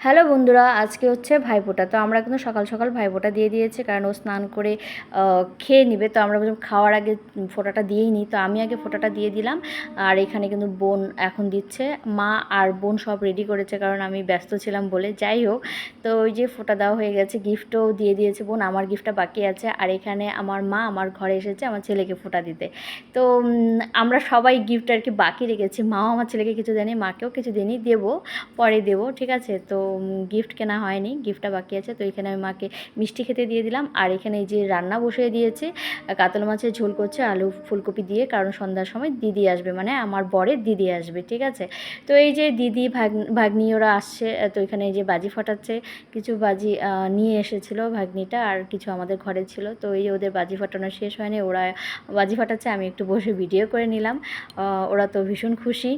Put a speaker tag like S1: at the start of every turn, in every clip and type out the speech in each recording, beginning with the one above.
S1: Hello বন্ধুরা, আজকে হচ্ছে ভাইফোঁটা তো আমরা কিন্তু সকাল সকাল ভাইফোঁটা দিয়ে দিয়েছি, কারণ ও স্নান করে খেয়ে নিবে। তো আমরা খাওয়ার আগে ফোঁটাটা দিয়েই নিই তো আমি আগে ফোঁটাটা দিয়ে দিলাম। আর এখানে কিন্তু বোন এখন দিচ্ছে। মা আর বোন সব রেডি করেছে, কারণ আমি ব্যস্ত ছিলাম বলে। যাই হোক, তো ওই যে ফোঁটা দেওয়া হয়ে গেছে গিফটও দিয়ে দিয়েছে বোন। আমার গিফটটা বাকি আছে। আর এখানে আমার মা আমার ঘরে এসেছে আমার ছেলেকে ফোঁটা দিতে। তো আমরা সবাই গিফট আর কি বাকি রেখেছি। মাও আমার ছেলেকে কিছু দেয়নি, মাকেও কিছু দেয়নি। দেবো, পরে দেবো, ঠিক আছে? তো গিফট কেনা হয়নি গিফটটা বাকি আছে, তো এখানে আমি মাকে মিষ্টি খেতে দিয়ে দিলাম। আর এখানে যে রান্না বসিয়ে দিয়েছে, কাতল মাছের ঝোল করছে, আলু ফুলকপি দিয়ে, কারণ সন্ধ্যার সময় দিদি আসবে মানে আমার বরের দিদি আসবে, ঠিক আছে? তো এই যে দিদি, ভাগ, ভাগ্নি ওরা আসছে, তো এখানে এই যে বাজি ফাটাচ্ছে, কিছু বাজি নিয়ে এসেছিল ভাগ্নিটা, আর কিছু আমাদের ঘরে ছিল, তো এই ওদের বাজি ফাটানো শেষ হয়নি, ওরা বাজি ফাটাচ্ছে, আমি একটু বসে ভিডিও করে নিলাম ওরা তো ভীষণ খুশি।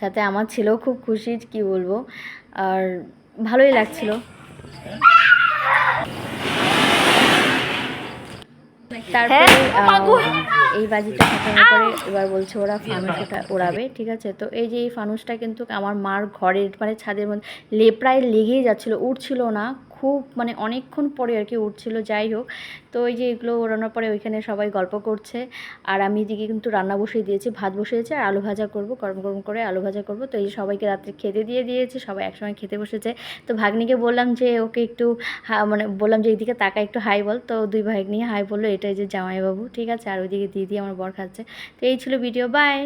S1: সাথে আমার ছেলেও খুব খুশি কি বলব? আর ভালোই লাগছিল। তারপরে এই বাজিটা ফাটানোর পরে এবার বলছে ওরা ফানুস ওটা ওড়াবে ঠিক আছে? তো এই যে এই ফানুসটা কিন্তু আমার মার ঘরের মানে ছাদের মধ্যে লে প্রায় লেগেই যাচ্ছিল উঠছিল না খুব মানে অনেকক্ষণ পরে আর কি উঠছিল, যাই হোক। তো ওই যে এগুলো ওড়ানোর পরে ওইখানে সবাই গল্প করছে। আর আমি এদিকে কিন্তু রান্না বসিয়ে দিয়েছি, ভাত বসিয়েছি, আর আলু ভাজা করব, গরম গরম করে আলু ভাজা করব। তো এই সবাইকে রাত্রে খেতে দিয়ে দিয়েছি, সবাই একসঙ্গে খেতে বসেছে। তো ভাগ্নিকে বললাম যে ওকে একটু মানে বললাম যে এইদিকে তাকা, একটু হাই বল। তো দুই ভাগ্নি হাই বলল, এটাই যে জামাইবাবু, ঠিক আছে? আর ওইদিকে দিদি আমার বর খাচ্ছে। তো এই ছিল ভিডিও, বাই!